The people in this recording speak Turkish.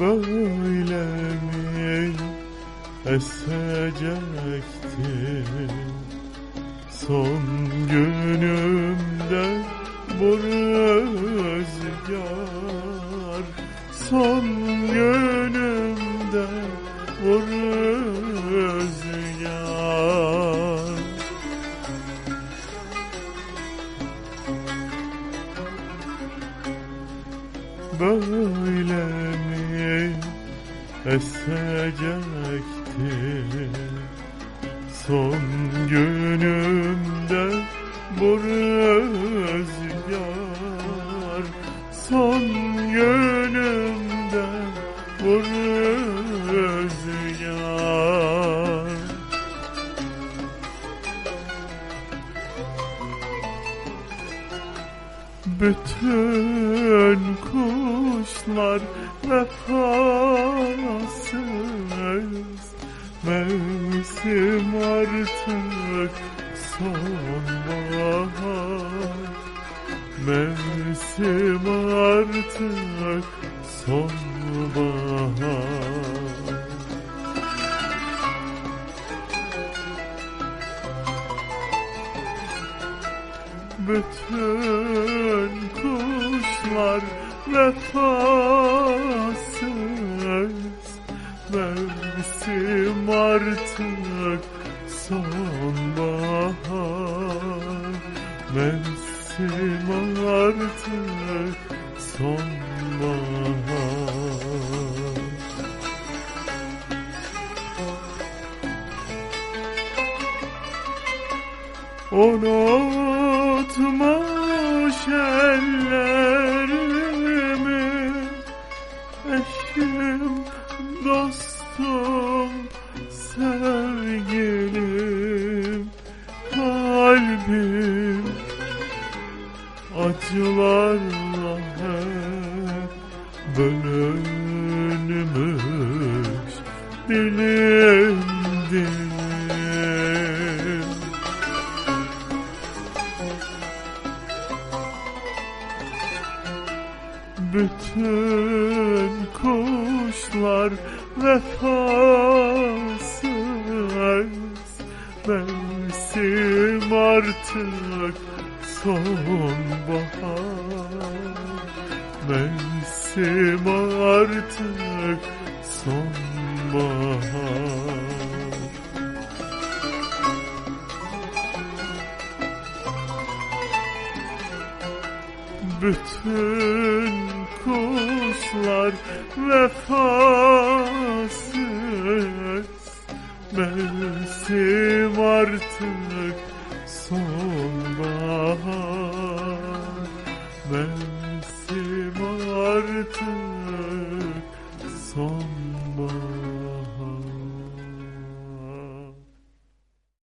Böyle mi esecekti Son günümde bu rüzgar Son günümde bu rüzgar. Böyle esecekti Son günümde bu rüzgar. Son günümde bu rüzgar. Bütün kuşlar vefasız Mevsim artık sonbahar. Mevsim artık sonbahar. Bütün kuşlar vefasız Mevsim artık sonbahar. Mevsim artık sonbahar. Unutmuş ellerimi Eşim, dostum, sevgilim Kalbim. Acılarla hep bölünmüş bilindim Bütün kuşlar vefasız. Mevsim artık sonbahar. Mevsim artık sonbahar. Bütün kuslar vefasız. Mevsim artık sonbahar. Mevsim artık sonbahar.